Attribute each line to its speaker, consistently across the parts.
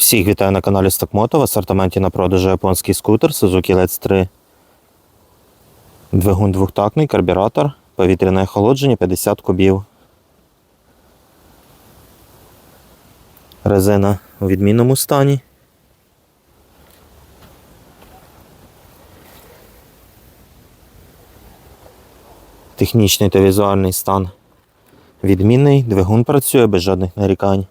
Speaker 1: Всіх вітаю на каналі Стокмото. В асортименті на продажу японський скутер Suzuki Let's 3. Двигун двохтактний, карбюратор, повітряне охолодження 50 кубів. Резина у відмінному стані. Технічний та візуальний стан відмінний. Двигун працює без жодних нарікань.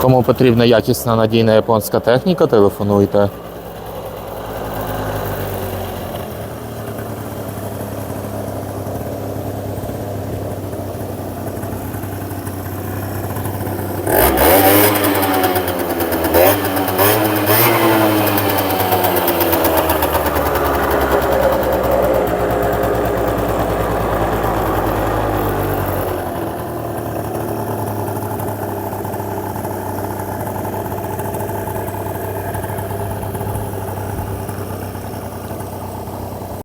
Speaker 1: Кому потрібна якісна надійна японська техніка, телефонуйте